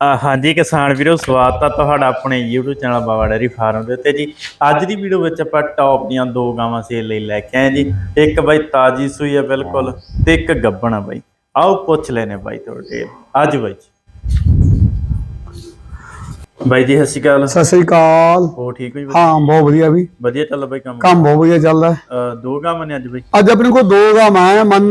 ਹਾਂਜੀ ਕਿਸਾਨ ਵੀਰੋ ਸਵਾਗਤ ਆ ਤੁਹਾਡਾ ਆਪਣੇ YouTube channel Baba dairy farm ਦੇ ਉੱਤੇ ਜੀ। ਅੱਜ ਦੀ ਵੀਡੀਓ ਵਿੱਚ ਆਪਾਂ ਟੌਪ ਦੀਆਂ ਦੋ ਗਾਵਾਂ ਸੇਲ ਲਈ ਲੈ ਕੇ ਆਏ ਜੀ। ਇੱਕ ਬਾਈ ਤਾਜੀ ਸੂਈ ਹੈ ਬਿਲਕੁਲ ਤੇ ਇੱਕ ਗੱਬਣ ਆ ਬਾਈ। ਆਓ ਪੁੱਛ ਲੈਨੇ ਬਾਈ ਤੁਹਾਡੇ। ਅੱਜ ਬਾਈ ਬਾਈ ਜੀ ਸਤਿ ਸ਼੍ਰੀ ਅਕਾਲ। ਸਤਿ ਸ੍ਰੀ ਅਕਾਲ। ਹੋ ਠੀਕ ਹੋ ਜੀ? ਹਾਂ ਬਹੁਤ ਵਧੀਆ ਵੀ। ਵਧੀਆ ਚੱਲ ਬਾਈ ਕੰਮ। ਕੰਮ ਬਹੁਤ ਵਧੀਆ ਚੱਲਦਾ ਦੋ ਗਾਵਾਂ ਨੇ ਅੱਜ ਬਾਈ? ਅੱਜ ਆਪਣੇ ਕੋਲ ਦੋ ਗਾਵਾਂ ਹੈ। ਮਨ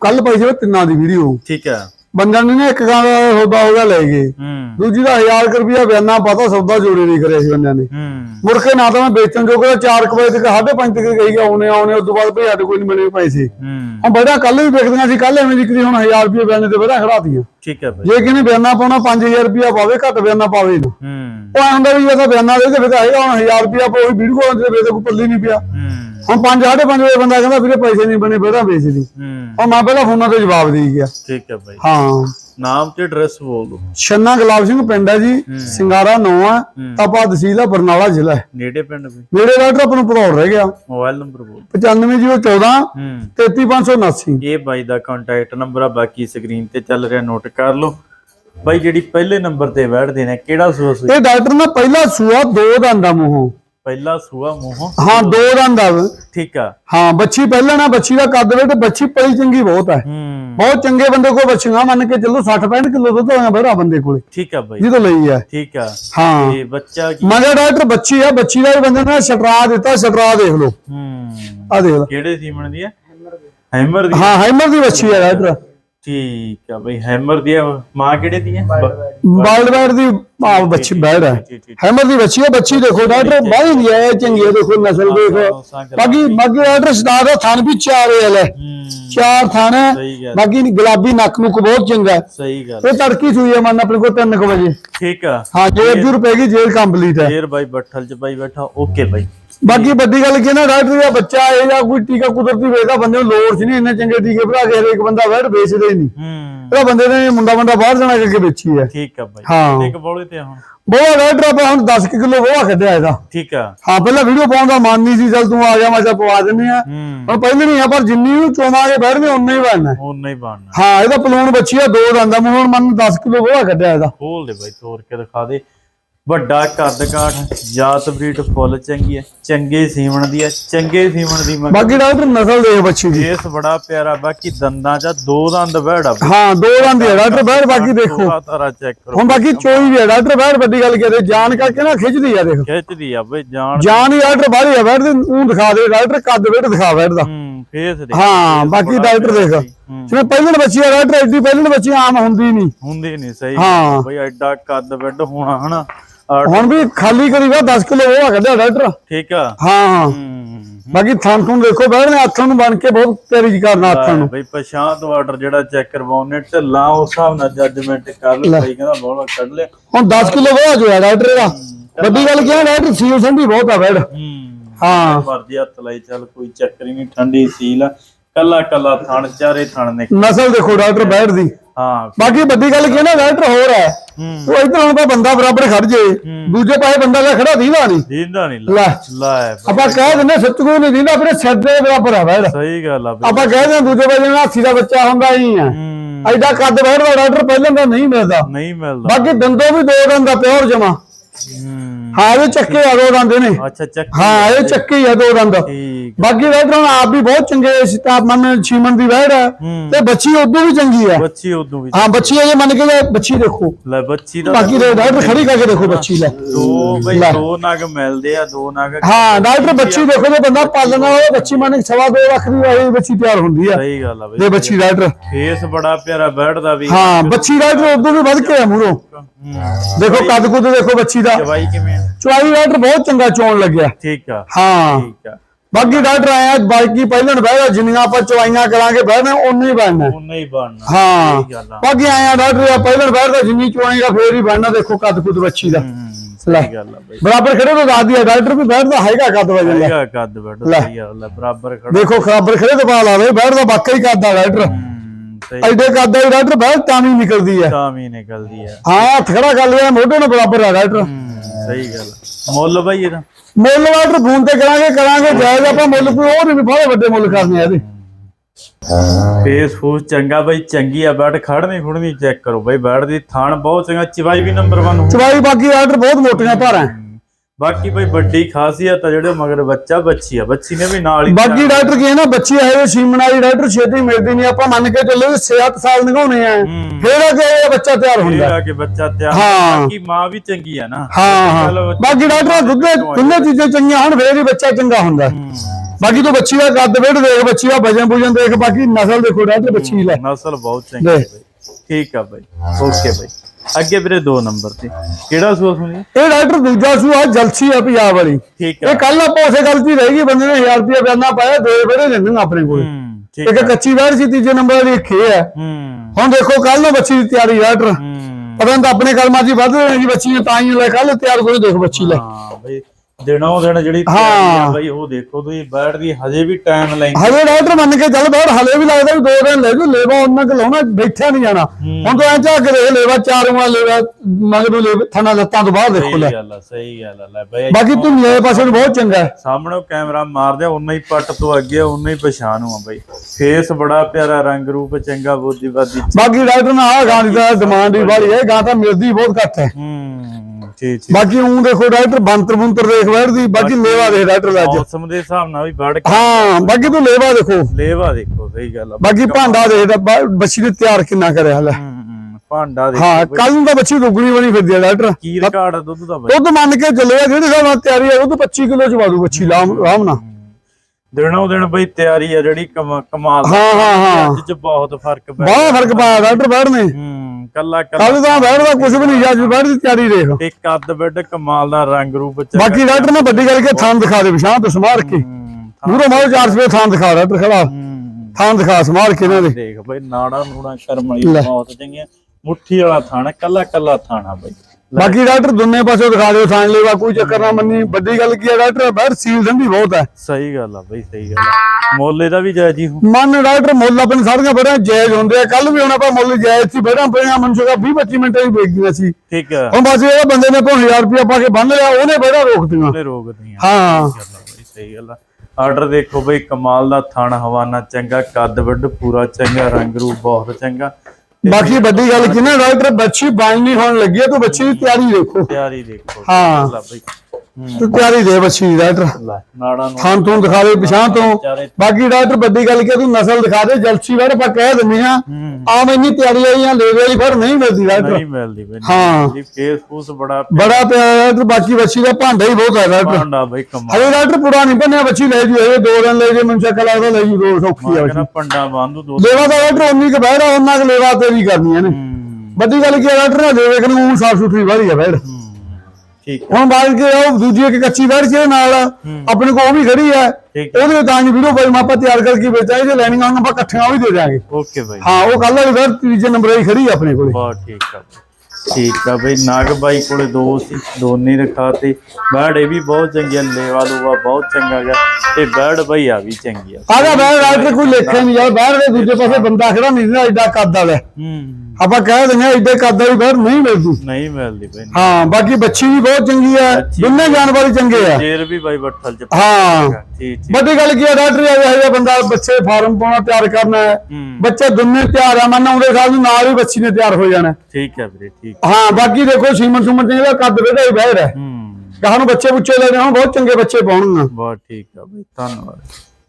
ਕੱਲ ਪਾਈ ਸੀ ਤਿੰਨਾਂ ਦੀ ਵੀਡੀਓ ਠੀਕ ਆ। ਬੰਦਿਆਂ ਨੇ ਨਾ ਇੱਕ ਗਾਂ ਦਾ ਸੌਦਾ ਹੋ ਗਿਆ ਲੈ ਗਏ ਹੂੰ। ਦੂਜੀ ਦਾ 1000 ਕੁ ਰੁਪਇਆ ਬਿਆਨਾ ਪਤਾ ਸੌਦਾ ਜੋੜੇ ਨਹੀਂ ਕਰਿਆ ਸੀ ਬੰਦਿਆਂ ਨੇ। ਹੂੰ। ਮੁੜ ਕੇ ਨਾ ਤਾਂ ਮੈਂ ਵੇਚਣ ਜੋਗਾ 4 ਵਜੇ ਤੱਕ 5:30 ਤੱਕ ਗਈ ਗਿਆ ਆਉਣੇ ਆਉਣੇ ਉਸ ਤੋਂ ਬਾਅਦ ਭਈ ਸਾਡੇ ਕੋਈ ਨਹੀਂ ਮਿਲੇ ਪੈਸੇ ਹੂੰ। ਹੁਣ ਬੜਾ ਕੱਲ ਵੀ ਵੇਚਦੀਆਂ ਸੀ ਕੱਲ ਐਵੇਂ ਵਿਕਰੀ ਹੁਣ 1000 ਰੁਪਏ ਬਿਆਨੇ ਤੇ ਬੜਾ ਖੜਾਤੀਆਂ। ਠੀਕ ਆ ਬਾਈ ਜੇ ਕਿਨੇ ਬਿਆਨਾ ਪਾਉਣਾ 5000 ਰੁਪਇਆ ਪਾਵੇ ਘੱਟ ਬਿਆਨਾ ਪਾਵੇ ਨਾ। ਹੂੰ। ਉਹ ਹੁੰਦਾ ਵੀ ਜੇ ਤਾਂ ਬਿਆਨਾ ਦੇ ਤੇ ਫਿਰ ਤਾਂ ਹੈਗਾ ਹੁਣ 1000 ਰੁਪਇਆ ਪਾਵੇ ਵੀਡੀਓ ਦੇ ਵੇਚ ਕੋਈ ਪੱਲੀ ਨਹੀਂ ਪਿਆ। ਹੂੰ। ਹੁਣ 5 5:30 ਵਜੇ ਬੰਦਾ ਕਹਿੰਦਾ ਵੀਰੇ ਪੈਸੇ ਨਹੀਂ ਬਣੇ ਬੇੜਾ ਵੇਚ ਦੀ। ਹੂੰ। ਹੁਣ ਮੈਂ ਪਹਿਲਾਂ ਫੋਨਾਂ ਤੇ ਜਵਾਬ ਦੇ ਗਿਆ। ਠੀਕ ਆ ਬਾਈ। ਹਾਂ। ਨਾਮ ਤੇ ਐਡਰੈਸ ਬੋਲ ਦੋ ਛੰਨਾ ਗੁਲਾਬ ਸਿੰਘ ਪਿੰਡ ਹੈ ਜੀ ਸਿੰਗਾਰਾ ਨੌ ਆ ਤਪਾ ਤਹਿਸੀਲ ਆ ਬਰਨਾਲਾ ਜ਼ਿਲ੍ਹਾ ਹੈ। ਨੇੜੇ ਪਿੰਡ ਵੀ ਮੇਰੇ ਡਾਕਟਰ ਆਪਾਂ ਨੂੰ ਭਦੌੜ ਰਹਿ ਗਿਆ। ਮੋਬਾਈਲ ਨੰਬਰ ਬੋਲ 95014 ਹੂੰ। 33579 ਇਹ ਬਾਈ ਦਾ ਕੰਟੈਕਟ ਨੰਬਰ ਆ ਬਾਕੀ ਸਕਰੀਨ ਤੇ ਚੱਲ ਰਿਹਾ ਨੋਟ ਕਰ ਲਓ। ਬਾਈ ਜਿਹੜੀ ਪਹਿਲੇ ਨੰਬਰ ਤੇ ਬੈਠਦੇ ਨੇ ਕਿਹੜਾ ਸੂਆ ਸੂਈ? ਇਹ ਡਾਕਟਰ ਨਾ ਪਹਿਲਾ ਸੂਆ ਦੋ ਦੰਦਾਂ ਮੂੰਹੋਂ। ਪਹਿਲਾ ਸੂਆ ਮੂੰਹੋਂ ਹਾਂ ਦੋ ਦੰਦਾਂ ਠੀਕ ਆ। ਹਾਂ ਬੱਚੀ ਪਹਿਲਾਂ ਨਾ ਬੱਚੀ ਦਾ ਕੱਦ ਵੇ ਤੇ ਬੱਚੀ ਪਲੀ ਚੰਗੀ ਬਹੁਤ ਹੈ। ਬਹੁਤ ਚੰਗੇ ਬੰਦੇ ਕੋਲ ਬੱਚੀਆਂ ਮੰਨ ਕੇ ਚੱਲੋ 60 65 ਕਿਲੋ ਦੁੱਧ ਹੋਇਆ ਬੜਾ ਬੰਦੇ ਕੋਲੇ। ਠੀਕ ਆ ਬਾਈ। ਜਿਹਦੋਂ ਲਈ ਹੈ ਠੀਕ ਆ। ਹਾਂ। ਤੇ ਬੱਚਾ ਕੀ? ਮਗਰ ਡਾਕਟਰ ਬੱਚੀ ਆ ਬੱਚੀ ਦਾ ਵੀ ਬੰਦੇ ਨੇ ਛਟਰਾ ਦਿੱਤਾ ਛਟਰਾ ਦੇਖ ਲਓ। ਹੂੰ। ਆ ਦੇਖ ਲਓ ਕਿਹੜੇ ਸੀਮਣ ਦੀ ਹੈ ਹੈਮਰ ਦੀ। ਹਾਂ ਹੈਮਰ ਦੀ ਬੱਚੀ ਆ ਡਾਕਟਰ। ਠੀਕ ਆ ਬਾਈ ਹੈਮਰ ਦੀ ਆ ਮਾਂ ਕਿਹੜੇ ਦੀ ਹੈ ਬਾਲਡ ਬੈਡ ਦੀ ਆ। ਬੱਚੀ ਬੈਡ ਹੈ ਹੈਮਰ ਦੀ ਬੱਚੀ ਹੈ ਬੱਚੀ ਦੇਖੋ ਡਾਕਟਰ ਬਾਹੀ ਨਹੀਂ ਹੈ। ਚੰਗੀ ਹੈ ਦੇਖੋ ਨਸਲ ਦੇਖੋ। ਬਾਕੀ ਬਾਕੀ ਡਾਕਟਰ ਸਟਾਰ ਦਾ ਥਣ ਵੀ ਚਾਰ ਹੈ ਹੂੰ। ਚਾਰ ਥਣ ਹੈ ਬਾਕੀ ਗੁਲਾਬੀ ਨੱਕ ਨੂੰ ਬਹੁਤ ਚੰਗਾ। ਹੈ ਸਹੀ ਗੱਲ। ਇਹ ਤੜਕੀ ਸੂਈ ਹੈ ਮਨ ਆਪਣੇ ਕੋਲ 3 ਵਜੇ। ਠੀਕ ਆ। ਹਾਂ ਜੇਰ ਜੁਰ ਪੈਗੀ ਜੇਰ ਕੰਪਲੀਟ ਹੈ ਫੇਰ ਬਾਈ ਬੱਠਲ ਚ ਬਾਈ ਬੈਠਾ ਓਕੇ ਬਾਈ। ਬਾਕੀ ਵੱਡੀ ਗੱਲ ਕੀ ਹੈ ਨਾ ਡਾਕਟਰ ਦਾ ਬੱਚਾ ਇਹ ਜਾਂ ਕੋਈ ਟੀਕਾ ਕੁਦਰਤੀ ਵੇਚਦਾ ਬੰਦੇ ਨੂੰ ਲੋੜ ਸੀ ਨਹੀਂ ਇੰਨੇ ਚੰਗੇ ਟੀਕੇ ਭਰਾ ਕੇ ਹਰੇਕ ਬੰਦਾ ਵੈਟ ਵੇਚਦੇ ਹੀ ਨਹੀਂ। ਹੂੰ। ਇਹ ਬੰਦੇ ਨੇ ਮੁੰਡਾ ਬੰਦਾ ਬਾਹਰ ਜਾਣਾ ਕਰਕੇ ਵੇਚੀ ਹੈ। ਠੀਕ ਆ ਬਾਈ। ਹਾਂ। ਇੱਕ ਬੋਲੇ ਤੇ ਹੁਣ? ਬਹੁਤ ਡਾਕਟਰ ਆਪਾਂ ਹੁਣ 10 ਕਿਲੋ ਗੋਹਾ ਕੱਢਿਆ ਇਹਦਾ। ਠੀਕ ਆ। ਹਾਂ ਪਹਿਲਾਂ ਵੀਡੀਓ ਪਾਉਣ ਦਾ ਮਨ ਨਹੀਂ ਸੀ ਚੱਲ ਤੂੰ ਆ ਗਿਆ ਮੈਂ ਚਾ ਪਵਾ ਦਿੰਨੇ ਆ ਹੂੰ। ਹੁਣ ਪਹਿਲੇ ਨਹੀਂ ਆ ਪਰ ਜਿੰਨੀ ਵੀ ਚੋਵਾਂਗੇ ਬੈਠਦੇ ਉਨਾ ਹੀ ਬਣਨਾ ਉਹ ਨਹੀਂ ਬਣਨਾ। ਹਾਂ ਇਹਦਾ ਪਲੂਣ ਬੱਚੀ ਆ ਦੋ ਦੰਦਾਂ ਮੂੰਹ ਹੁਣ ਮਨ 10 ਕਿਲੋ ਗੋਹਾ ਕੱਢਿਆ ਇਹਦਾ। ਖੋਲ ਦੇ ਬਾਈ ਤੋੜ ਕੇ ਦਿਖਾ ਦੇ। ਵੱਡਾ ਕੱਦ ਕਾਠ ਜਾਤ ਬਰੀਡ ਫੁੱਲ ਚੰਗੀ ਹੈ ਚੰਗੇ ਸੀਮਣ ਦੀ ਹੈ ਚੰਗੇ ਸੀਮਣ ਦੀ ਮਗਰ ਬਾਕੀ ਡਾਕਟਰ ਨਸਲ ਦੇਖ ਬੱਚੀ ਦੀ। ਕੇਸ ਬੜਾ ਪਿਆਰਾ ਬਾਕੀ ਦੰਦਾਂ 'ਚ ਦੋ ਦੰਦ ਬਹਿੜਾ ਹਾਂ ਦੋ ਦੰਦ ਹੀ ਡਾਕਟਰ ਬੈਠ ਬਾਕੀ ਦੇਖੋ। ਤਾਰਾ ਚੈੱਕ ਕਰੋ। ਹੁਣ ਬਾਕੀ ਚੋਈ ਵੀ ਆ ਡਾਕਟਰ ਬੈਠ ਵੱਡੀ ਗੱਲ ਕਰੇ ਜਾਨ ਕਰਕੇ ਨਾ ਖਿੱਚਦੀ ਆ ਦੇਖ। ਖਿੱਚਦੀ ਆ ਬਈ ਜਾਣ ਜਾਨ ਹੀ ਡਾਕਟਰ ਬਾਹਲੀ ਆ ਬੈਠ ਦੇ ਉਹ ਦਿਖਾ ਦੇ ਡਾਕਟਰ ਕੱਦ ਵੇਟ ਦਿਖਾ ਬੈਠ ਦਾ। ਹੂੰ ਫੇਸ ਦੇ ਹਾਂ ਬਾਕੀ ਡਾਕਟਰ ਦੇਖ। ਹੂੰ। ਜਿਵੇਂ ਪਹਿਲਣ ਬੱਚੀ ਆ ਡਾਕਟਰ ਐਡੀ ਪਹਿਲਣ ਬੱਚੀ ਆਮ ਹੁੰਦੀ ਨਹੀਂ। ਹੁੰਦੀ ਨਹੀਂ ਸਹੀ ਹਾਂ। ਬਈ ਐਡਾ ਕੱਦ ਬੈੱਡ ਹੋਣਾ ਹਨਾ। ਹੁਣ ਵੀ ਖਾਲੀ ਕਰੀ ਵਾ 10 ਕਿਲੋ ਉਹ ਕੱਢਿਆ ਡਾਕਟਰ ਠੀਕ ਆ। ਹਾਂ। ਹਾਂ ਬਾਕੀ ਥਾਂ ਥੂੰ ਦੇਖੋ ਬੈਠਨੇ ਹੱਥਾਂ ਨੂੰ ਬਣ ਕੇ ਬਹੁਤ ਤੇਰੀ ਕਰਨਾ ਹੱਥਾਂ ਨੂੰ। ਬਈ ਪਛਾਤ ਵਾਟਰ ਜਿਹੜਾ ਚੈੱਕ ਕਰਵਾਉਣੇ ਢਿੱਲਾ ਉਸ ਹਿਸਾਬ ਨਾਲ ਜੱਜਮੈਂਟ ਕਰ ਲੈ। ਬਈ ਕਹਿੰਦਾ ਬੋਲਾ ਕੱਢ ਲਿਆ। ਹੁਣ 10 ਕਿਲੋ ਉਹ ਜੋ ਹੈ ਡਾਕਟਰ ਦਾ ਵੱਡੀ ਗੱਲ ਕੀ ਹੈ ਡਾਕਟਰ ਸੀਲ ਸੰਧੀ ਬਹੁਤ ਆ ਬੈਠ ਹੂੰ ਮਰਜ਼ੀ ਹੱਥ ਲਾਈ ਚੱਲ ਕੋਈ ਚੱਕਰ ਹੀ ਨਹੀਂ ਠੰਡੀ ਸੀਲ ਆ। ਕੱਲਾ ਕੱਲਾ ਥਣ ਚਾਰੇ ਥਣ ਨੇ। ਨਸਲ ਦੇਖੋ ਡਾਕਟਰ ਬੈਠ ਦੀ ਹਾਂ। ਬਾਕੀ ਵੱਡੀ ਗੱਲ ਕੀ ਹੈ ਨਾ ਡਾਕਟਰ ਹੋਰ ਹੈ। ਹੂੰ। ਉਹ ਇਧਰ ਹੁਣ ਤਾਂ ਬੰਦਾ ਬਰਾਬਰ ਖੜ ਜੇ। ਦੂਜੇ ਪਾਸੇ ਬੰਦਾ ਲੈ ਖੜਾ ਦੀਦਾ ਨਹੀਂ। ਦੀਂਦਾ ਨਹੀਂ ਲੈ ਲੈ। ਆਪਾਂ ਕਹਿ ਦਿੰਦੇ ਸੱਚੂ ਨਹੀਂ ਦੀਦਾ ਆਪਣੇ ਸਿਰ ਦੇ ਬਰਾਬਰ ਆ ਬੈਠ ਸਹੀ ਗੱਲ ਆ ਆਪਾਂ ਕਹਿ ਦਿੰਦੇ ਦੂਜੇ ਪਾਸੇ ਹਾਥੀ ਦਾ ਬੱਚਾ ਹੁੰਦਾ ਹੀ ਆ ਹੂੰ। ਐਡਾ ਕੱਦ ਬੈਠਦਾ ਡਾਕਟਰ ਪਹਿਲਾਂ ਤਾਂ ਨਹੀਂ ਮਿਲਦਾ। ਨਹੀਂ ਮਿਲਦਾ। ਬਾਕੀ ਦੰਦੋਂ ਵੀ ਦੋ ਦੰਦ ਦਾ ਪਿਓਰ ਜਮਾ। ਹੂੰ ਇਹ ਚੱਕੇ ਆ ਦੋ ਦੰਦ ਨੇ। ਅੱਛਾ ਚੱਕ ਹਾਂ ਇਹ ਚੱਕੇ ਆ ਦੋ ਦੰਦ। ਠੀਕ ਬਾਕੀ ਹੁਣ ਆਪ ਵੀ ਬਹੁਤ ਚੰਗੇ ਸਿਤਾ ਮਨ ਛੀਮਨ ਦੀ ਵਹਿੜ ਹੈ। ਤੇ ਬੱਚੀ ਉਦੋਂ ਵੀ ਚੰਗੀ ਹੈ ਬੱਚੀ ਉਦੋਂ ਵੀ ਹਾਂ ਬੱਚੀ ਇਹ ਮੰਨ ਕੇ ਬੱਚੀ ਦੇਖੋ। ਲੈ ਬੱਚੀ ਦਾ ਬਾਕੀ ਦੇ ਡਾਕਟਰ ਖੜੀ ਕਰਕੇ ਦੇਖੋ ਬੱਚੀ ਲੈ। ਦੋ ਬਈ। ਦੋ ਨਗ ਮਿਲਦੇ ਆ ਦੋ ਨਗ ਹਾਂ ਡਾਕਟਰ ਬੱਚੀ ਦੇਖੋ ਜੇ ਬੰਦਾ ਪਾਲਣਾ ਹੋਵੇ ਬੱਚੀ ਮੰਨ ਕੇ ਸਵਾ ਦੋ ਲੱਖ ਦੀ ਵਾਲੀ ਬੱਚੀ ਤਿਆਰ ਹੁੰਦੀ ਹੈ ਸਹੀ ਗੱਲ ਆ ਬਈ ਦੇ ਬੱਚੀ ਡਾਕਟਰ। ਫੇਸ ਬੜਾ ਪਿਆਰਾ ਬੈਠਦਾ ਵੀ। ਹਾਂ ਬੱਚੀ ਡਾਕਟਰ ਉਦੋਂ ਵੀ ਵੱਧ ਕੇ ਆ ਮੂਰੋਂ। ਦੇਖੋ ਕੱਦ ਕੁੱਦ ਦੇਖੋ ਬੱਚੀ ਦਾ। ਦਵਾਈ ਕਿਵੇਂ ਆ? ਚੁਆਈ ਡਾਕਟਰ ਬਹੁਤ ਚੰਗਾ ਚੋਣ ਲੱਗਿਆ। ਠੀਕ ਆ। ਹਾਂ। ਠੀਕ ਆ। ਬਾਕੀ ਡਾਕਟਰ ਆਇਆ ਬਾਕੀ ਪਹਿਲਾਂ ਬਹਿਦਾ ਜਿੰਨੀਆਂ ਆਪਾਂ ਚਵਾਈਆਂ ਕਰਾਂਗੇ ਬਹਿਣਾ ਉਨਾ ਹੀ ਬਣਨਾ। ਉਹ ਨਹੀਂ ਬਣਨਾ। ਹਾਂ। ਸਹੀ ਗੱਲ ਆ। ਬਾਕੀ ਆਇਆ ਡਾਕਟਰ ਆ ਪਹਿਲਾਂ ਬਹਿਦਾ ਜਿੰਨੀ ਚਵਾਈਗਾ ਫੇਰ ਹੀ ਬਣਨਾ ਦੇਖੋ ਕੱਦ ਕੁੱਦ ਬੱਚੀ ਦਾ। ਹੂੰ ਲੈ ਸਹੀ ਗੱਲ ਆ ਬਈ। ਬਰਾਬਰ ਖੜੇ ਤੋਂ ਦੱਸ ਦਿਆ ਡਾਕਟਰ ਵੀ ਬੈਠਦਾ ਹੈਗਾ ਕੱਦ ਵਜਨ ਦਾ ਹੈਗਾ ਕੱਦ ਬੈਠ ਲੈ। ਸਹੀ ਗੱਲ ਆ ਬਰਾਬਰ ਖੜਾ। ਦੇਖੋ ਖਰਾਬਰ ਖੜੇ ਤੋਂ ਪਾ ਲਾਵੇ ਬੈਠਦਾ ਵਾਕਈ ਕੱਦ ਆ ਡਾਕਟਰ। ਹੂੰ ਸਹੀ ਐਡੇ ਕੱਦ ਦਾ ਡਾਕਟਰ ਬੈਠ ਤਾਂ ਵੀ ਨਿਕਲਦੀ ਹੈ ਤਾਂ ਵੀ ਨਿਕਲਦੀ ਆ। ਹਾਂ ਹੱਥ ਖੜਾ ਕਰ ਲਿਆ ਮੋਢੇ ਨਾਲ ਬਰਾਬਰ ਆ ਡਾਕਟਰ। ਹੂੰ। ਸਹੀ ਗੱਲ ਆ। ਮੁੱਲ ਬਈ ਇਹਦਾ? ਮੁੱਲ ਡਾਕਟਰ ਫੋਨ ਤੇ ਕਰਾਂਗੇ ਕਰਾਂਗੇ ਜਾਇਜ਼ ਆਪਾਂ ਮੁੱਲ ਕੋਈ ਹੋਰ ਨਹੀਂ ਬਹੁਤ ਵੱਡੇ ਮੁੱਲ ਕਰਨੇ ਆ ਇਹਦੇ। ਫੇਸ ਫੂਸ ਚੰਗਾ ਬਈ ਚੰਗੀ ਆ ਬੈਡ ਖੜਨੀ ਖੁੜਨੀ ਚੈੱਕ ਕਰੋ ਬਈ ਬੈਡ ਦੀ ਥਾਣ ਬਹੁਤ ਚੰਗਾ ਚਵਾਈ ਵੀ ਨੰਬਰ 1 ਹੋ ਚਵਾਈ ਬਾਕੀ ਆਰਡਰ ਬਹੁਤ ਮੋਟੀਆਂ ਧਾਰਾਂ ਬਾਕੀ ਬਈ ਵੱਡੀ ਖਾਸੀਅਤ ਆ ਜਿਹੜੇ ਮਗਰ ਬੱਚਾ ਬੱਚੀ ਆ ਬੱਚੀ ਨੇ ਵੀ ਨਾਲ ਹੀ ਬਾਕੀ ਡਾਕਟਰ ਕੀ ਹੈ ਨਾ ਬੱਚੀ ਹੈ ਉਹ ਸੀਮਨ ਵਾਲੀ ਡਾਕਟਰ ਛੇਤੀ ਮਿਲਦੀ ਨਹੀਂ ਆਪਾਂ ਮੰਨ ਕੇ ਚੱਲੇ 7 ਸਾਲ ਨਿਗਾਉਣੇ ਆ। ਫੇਰ ਅੱਗੇ ਇਹ ਬੱਚਾ ਤਿਆਰ ਹੁੰਦਾ। ਆ ਕੇ ਬੱਚਾ ਤਿਆਰ। ਬਾਕੀ ਮਾਂ ਵੀ ਚੰਗੀ ਆ ਨਾ। ਹਾਂ ਬਾਕੀ ਡਾਕਟਰ ਦੁੱਧੇ ਤਿੰਨੇ ਚੀਜ਼ਾਂ ਚੰਗੀਆਂ ਹੁਣ ਫੇਰ ਹੀ ਬੱਚਾ ਚੰਗਾ ਹੁੰਦਾ। ਬਾਕੀ ਤੂੰ ਬੱਚੀ ਦਾ ਕੱਦ ਵੇੜ ਦੇਖ ਬੱਚੀ ਦਾ ਵਜਨ ਬੁਜਨ ਦੇਖ ਬਾਕੀ ਨਸਲ ਦੇਖੋ ਡਾਕਟਰ ਬੱਚੀ ਲੈ। ਨਸਲ ਬਹੁਤ ਚੰਗੀ ਹੈ ਠੀਕ ਆ ਬਈ। ਓਕੇ ਬਈ। ਅੱਗੇ ਵੀਰੇ 2 ਨੰਬਰ ਤੇ। ਕਿਹੜਾ ਸੂਆ ਸੁਣੀ ਇਹ ਡਾਕਟਰ ਦੂਜਾ ਸੂਆ ਜਲਸੀ ਆ ਪੰਜਾਬ ਵਾਲੀ। ਠੀਕ ਆ। ਇਹ ਕੱਲ ਆਪਾਂ ਉਸੇ ਗੱਲ ਹੀ ਰਹਿ ਗਈ ਬੰਦੇ ਨੇ 1000 ਰੁਪਏ ਬਿਆਨਾ ਪਾਇਆ ਦੋ ਬੜੇ ਲੈਣੇ ਆਪਣੇ ਕੋਲ। ਇੱਕ ਆ। ਕੱਚੀ ਵੈੜ ਸੀ ਤੀਜੇ ਨੰਬਰ ਵਾਲੀ ਹੈ ਹੂੰ। ਹੁਣ ਦੇਖੋ ਕੱਲ ਨੂੰ ਬੱਚੀ ਦੀ ਤਿਆਰੀ ਡਾਕਟਰ। ਪਤਾ ਨਹੀਂ ਆਪਣੇ ਕਰਮਾਂ ਹੀ ਵੱਧ ਰਹੇ ਜੀ ਬੱਚੀਆਂ ਤਾਂ ਹੀ ਲੈ ਕੱਲ ਤਿਆਰ ਕੋਈ ਦੇਖ ਬੱਚੀ ਲੈ। ਹਾਂ ਬਈ। ਦਿਨੋਂ ਦਿਨ ਜਿਹੜੀ ਹਾਂ। ਤਿਆਰੀ ਆ ਬਈ ਉਹ ਦੇਖੋ ਤੁਸੀਂ ਬੈਠ ਦੀ ਹਜੇ ਵੀ ਟਾਈਮ ਲੈਂਦੀ। ਹਲੇ ਡਾਕਟਰ ਮੰਨ ਕੇ ਚੱਲ ਬਾਹਰ ਹਲੇ ਵੀ ਲੱਗਦਾ ਵੀ ਦੋ ਦਿਨ ਲੈ ਜੂ ਲੇਵਾ ਉਹਨਾਂ ਕਿ ਲਾਉਣਾ ਬੈਠਿਆ ਨਹੀਂ ਜਾਣਾ। ਹੁਣ ਤਾਂ ਐਂ ਝਾਕ ਕੇ ਦੇਖ ਲੇਵਾ ਚਾਰ ਲੇਵਾ ਮਗਰੋਂ ਲੇਵਾ ਥਣਾ ਲੱਤਾਂ ਤੋਂ ਬਾਹਰ ਦੇਖੋ ਲੈ। ਸਹੀ ਗੱਲ ਆ ਸਹੀ ਗੱਲ ਆ ਲੈ ਬਈ ਬਾਕੀ ਤੂੰ ਲੈ ਪਾਸੇ ਨੂੰ ਬਹੁਤ ਚੰਗਾ ਹੈ। ਸਾਹਮਣੇ ਕੈਮਰਾ ਮਾਰ ਦਿਆ ਉਨਾ ਹੀ ਪੱਟ ਤੋਂ ਅੱਗੇ ਉਨਾ ਹੀ ਪਛਾਣ ਆ ਬਈ। ਫੇਸ ਬੜਾ ਪਿਆਰਾ ਰੰਗ ਰੂਪ ਚੰਗਾ ਬੋਦੀਵਾਦੀ ਬਾਕੀ ਡਾਕਟਰ ਨਾਲ ਆ ਗਾਂ ਦੀ ਤਾਂ ਡਿਮਾਂਡ ਹੀ ਵਾਲੀ ਹੈ ਗਾਂ ਤਾਂ ਮਿਲਦੀ ਬਹੁਤ ਘੱਟ ਹੈ। ਹੂੰ। ਬਾਕੀ ਉਹ ਦੇਖੋ ਡਾਕਟਰ ਬੰਤਰ ਬੰਤਰ ਦੇਖ ਬੈਠਦੀ ਬਾਕੀ ਲੇਵਾ ਦੇ ਡਾਕਟਰ ਦਾ ਅੱਜ। ਮੌਸਮ ਦੇ ਹਿਸਾਬ ਨਾਲ ਵੀ ਵੜ ਕੇ ਹਾਂ ਬਾਕੀ ਤੂੰ ਲੇਵਾ ਦੇਖੋ। ਲੇਵਾ ਦੇਖੋ ਸਹੀ ਗੱਲ ਆ। ਬਾਕੀ ਭਾਂਡਾ ਦੇਖਦਾ ਬੱਚੀ ਨੇ ਤਿਆਰ ਕਿੰਨਾ ਕਰਿਆ ਲੈ। ਹੂੰ, ਹੂੰ, ਭਾਂਡਾ ਦੇਖੋ ਹਾਂ। ਕੱਲ ਨੂੰ ਤਾਂ ਬੱਚੀ ਦੁੱਗਣੀ ਬਣੀ ਫਿਰਦੀ ਹੈ ਡਾਕਟਰ। ਕੀ ਰਿਕਾਰਡ ਆ ਦੁੱਧ ਦਾ ਦੁੱਧ ਮੰਨ ਕੇ ਚੱਲਿਆ ਜਿਹੜੇ ਹਿਸਾਬ ਨਾਲ ਤਿਆਰੀ ਹੈ ਉਹ ਤਾਂ 25 ਕਿਲੋ ਚਵਾ ਦੂ ਬੱਚੀ ਲਾਮ ਆਰਾਮ ਨਾਲ। ਦਿਨੋਂ ਦਿਨ ਬਈ ਤਿਆਰੀ ਆ ਜਿਹੜੀ ਕਮਾ- ਕਮਾਲ ਦੀ। ਹਾਂ ਹਾਂ ਹਾਂ। ਅੱਜ ਚ ਬਹੁਤ ਫ਼ਰਕ ਪੈ ਬਹੁਤ ਫ਼ਰਕ ਪਾਇਆ ਡਾਕਟਰ ਬੈਠ ਨੇ। ਹੂੰ। ਕੱਲਾ ਕੱਲਾ ਕੱਲ ਤਾਂ ਬੈਠ ਦਾ ਕੁਝ ਵੀ ਨਹੀਂ ਅੱਜ ਬੈਠ ਦੀ ਤਿਆਰੀ ਦੇਖ। ਤੇ ਕੱਦ ਬੈੱਡ ਕਮਾਲ ਦਾ ਰੰਗ ਰੂਪ ਚ ਬਾਕੀ ਡਾਕਟਰ ਨੇ ਵੱਡੀ ਕਰਕੇ ਥਾਂ ਦਿਖਾ ਦੇ ਵਿਸ਼ਾਂ ਤੋਂ ਸਮਾਰ ਕੇ। ਮੂਰੋ ਮਾਰੋ 400 ਰੁਪਏ ਥਾਂ ਦਿਖਾ ਡਾਕਟਰ ਖੜਾ ਥਾਂ ਦਿਖਾ ਸਮਾਰ ਕੇ ਇਹਨਾਂ ਦੇ। ਦੇਖ ਬਈ ਨਾੜਾ ਨੂੜਾ ਕਰਮ ਵਾਲੀ। ਬਹੁਤ ਚੰਗੀਆਂ ਮੁੱਠੀ ਵਾਲਾ ਥਾਣਾ ਕੱਲਾ ਕੱਲਾ ਥਾਣਾ ਬਈ। ਬਾਕੀ ਡਾਕਟਰ ਦੁੰਨੇ ਪਾਸੇ ਦਿਖਾ ਦਿਓ ਥਾਂ ਲੈਵਾ ਕੋਈ ਚੱਕਰ ਨਾ ਮੰਨੀ। ਵੱਡੀ ਗੱਲ ਕੀ ਹੈ ਡਾਕਟਰ ਬੈਠ ਸੀਲ ਦੰਦੀ ਬਹੁਤ ਹੈ ਸਹੀ ਗੱਲ ਆ ਬਈ ਸਹੀ ਗੱਲ ਆ। ਮੋਲੇ ਦਾ ਵੀ ਜਾਇਜ਼ ਹੀ ਹੋ ਮਨ ਡਾਕਟਰ ਮੁੱਲ ਆਪਣੇ ਸਾਰੀਆਂ ਬੜੀਆਂ ਜਾਇਜ਼ ਹੁੰਦੇ ਆ। ਕੱਲ ਵੀ ਹੁਣ ਆਪਾਂ ਮੁੱਲ ਜਾਇਜ਼ ਸੀ ਬੜਾਂ ਪਈਆਂ ਮਨ ਚੋਗਾ 20 25 ਮਿੰਟਾਂ ਹੀ ਵੇਚ ਗਈਆਂ ਸੀ ਠੀਕ ਆ। ਹੁਣ ਬਸ ਇਹ ਬੰਦੇ ਨੇ ਕੋਈ 1000 ਰੁਪਏ ਪਾ ਕੇ ਬੰਨ ਲਿਆ ਉਹਨੇ ਬੜਾ ਰੋਕਤੀਆਂ। ਉਹਨੇ ਰੋਗ ਨਹੀਂ ਆ ਹਾਂ ਸਹੀ ਗੱਲ ਆ। ਆਰਡਰ ਦੇਖੋ ਬਈ ਕਮਾਲ ਦਾ ਥਣ ਹਵਾਨਾ ਚੰਗਾ ਕੱਦ ਵੱਡ ਪੂਰਾ ਚੰਗਾ ਰੰਗ ਰੂਪ ਬਹੁਤ ਚੰਗਾ। ਬਾਕੀ ਵੱਡੀ ਗੱਲ ਕੀ ਨਾ ਡਾਕਟਰ ਬੱਚੀ ਬਾਈ ਨਹੀਂ ਹੋਣ ਲੱਗੀ ਹੈ ਤੂੰ ਬੱਚੀ ਦੀ ਤਿਆਰੀ ਦੇਖੋ। ਤਿਆਰੀ ਦੇਖੋ। ਹਾਂ। ਤੂੰ ਤਿਆਰੀ ਦੇ ਬੱਚੀ ਡਾਕਟਰ। ਲੈ ਨਾੜਾ ਨੂੰ ਥਾਂ ਤੋਂ ਦਿਖਾ ਦੇ ਪਿਛਾਂ ਤੋਂ। ਬਾਕੀ ਡਾਕਟਰ ਵੱਡੀ ਗੱਲ ਕੀ ਤੂੰ ਨਸਲ ਦਿਖਾ ਦੇ ਜਲਸੀ ਵੜ ਆਪਾਂ ਕਹਿ ਦਿੰਦੇ ਆ ਹੂੰ। ਆਮ ਇੰਨੀ ਤਿਆਰੀ ਆਈਆਂ ਲੈ ਵਾਲੀ ਫਿਰ ਨਹੀਂ ਮਿਲਦੀ ਡਾਕਟਰ। ਨਹੀਂ ਮਿਲਦੀ ਬਈ ਹਾਂ। ਜੀ ਫੇਸ ਫੂਸ ਬੜਾ ਬੜਾ ਪਿਆਰਾ ਡਾਕਟਰ ਬਾਕੀ ਬੱਚੀ ਦਾ ਭਾਂਡਾ ਹੀ ਬਹੁਤ ਹੈ ਡਾਕਟਰ। ਭਾਂਡਾ ਬਈ ਕਮਾਲ। ਹਲੇ ਡਾਕਟਰ ਪੂਰਾ ਨਹੀਂ ਬਣਿਆ ਬੱਚੀ ਲੈ ਜੂ ਇਹ ਦੋ ਦਿਨ ਲੈ ਜੇ ਮੈਨੂੰ ਚੱਕ ਲੱਗਦਾ ਲੈ ਜੂ ਦੋ ਸੌਖੀ ਆ ਕਹਿੰਦਾ ਪੰਡਾ ਬੰਦੂ ਦੋ। ਲੇਵਾ ਦਾ ਡਾਕਟਰ ਉਨੀ ਕੁ ਬਹਿਰਾ ਉਹਨਾਂ ਕੁ ਲੇਵਾ ਤੇਰੀ ਕਰਨੀਆਂ ਨੇ ਹੂੰ। ਵੱਡੀ ਗੱਲ ਕੀ ਡਾਕਟਰ ਨੇ ਲੇਵੇ ਕਿ ਨੂੰ ਸਾਫ਼ ਸੁਥਰੀ ਵਾਰੀ ਬੈੜ ਹੂੰ, ਠੀਕ ਆ, ਹੁਣ ਬਾਅਦ ਕੇ ਉਹ ਦੂਜੀ ਇੱਕ ਕੱਚੀ ਬੈੜ ਕੇ ਨਾਲ ਆਪਣੇ ਕੋਲ ਉਹ ਵੀ ਖੜੀ ਹੈ। ਆ, ਉਹਦੇ ਤਾਂ ਜੀ ਵੀਡੀਓ ਬਾਈ ਆਪਾਂ ਤਿਆਰ ਕਰਕੇ ਵੇਚਾਂਗੇ ਜੇ ਲੈਣੀਆਂ ਉਹਨਾਂ ਆਪਾਂ ਇਕੱਠੀਆਂ ਵੀ ਦੇ ਦਿਆਂਗੇ। ਓਕੇ ਬਈ। ਹਾਂ ਉਹ ਕੱਲ ਵਾਲੀ ਬੈੜ ਤੀਜੇ ਨੰਬਰ ਵਾਲੀ ਖੜੀ ਆਪਣੇ ਕੋਲੇ। ਬਹੁਤ ਠੀਕ ਆ। ਠੀਕ ਆ ਬਈ ਨਾਗ ਬਾਈ ਕੋਲੇ ਦੋ ਸੀ ਦੋਨੇ ਰਖਾਤੇ। ਬੈੜ ਇਹ ਵੀ ਬਹੁਤ ਚੰਗੀ ਆ ਲੇਵਾ ਲੂਵਾ ਬਹੁਤ ਚੰਗਾ ਗਾ। ਤੇ ਬੈੜ ਬਈ ਆ ਵੀ ਚੰਗੀ ਆ। ਆਗਾ ਬੈੜ ਡਾਕਟਰ ਕੋਈ ਲੇਖੇ ਨਹੀਂ ਯਾਰ ਬਾਹਰ ਦੇ ਦੂਜੇ ਪਾਸੇ ਬੰਦਾ ਖੜਾ ਨਹੀਂ ਨਾ ਐਡਾ ਕੱਦ ਵਾਲਾ। ਹੂੰ। ਆਪਾਂ ਕਹਿ ਦਿੰਦੇ ਆ ਐਡੇ ਕੱਦ ਵਾਲੀ ਬੈੜ ਨਹੀਂ ਮਿਲਦੀ। ਨਹੀਂ ਮਿਲਦੀ ਬਈ ਹਾਂ ਬਾਕੀ ਬੱਚੀ ਵੀ ਬਹੁਤ ਚੰਗੀ ਹੈ ਦੋਨੇ ਜਾਨਵਰ ਚੰਗੇ ਆ। ਜੇਰ ਵੀ ਬਾਈ ਬੱਠਲ ਚ ਹਾਂ। ਠੀਕ ਠੀਕ। ਵੱਡੀ ਗੱਲ ਕੀ ਹੈ ਡਾਕਟਰ ਇਹ ਜਿਹਾ ਬੰਦਾ ਬੱਚੇ ਫਾਰਮ ਪਾਉਣਾ ਤਿਆਰ ਕਰਨਾ ਹੈ। ਬੱਚੇ ਦੁੰਨੇ ਤਿਆਰ ਆ ਮੰਨ ਉਹਦੇ ਸਾਲ ਨੂੰ ਨਾਲ ਹੀ ਬੱਚੀ ਨੇ ਤਿਆਰ ਹੋ ਜਾਣਾ। ਠੀਕ ਹੈ ਵੀਰੇ ਠੀਕ। ਹਾਂ ਬਾਕੀ ਦੇਖੋ ਸੀਮਨ ਸੁਮਨ ਸਿੰਘ ਦਾ ਕੱਦ ਵੇਦਾ ਹੀ ਬਹਿਰ ਹੈ ਹੂੰ। ਕਹਾਂ ਨੂੰ ਬੱਚੇ ਬੁੱਚੇ ਲੈਣੇ ਹੋਣ ਬਹੁਤ ਚੰਗੇ ਬੱਚੇ ਪਾਉਣਗੇ। ਬਹੁਤ ਠੀਕ ਆ ਬਈ ਧੰਨਵਾਦ।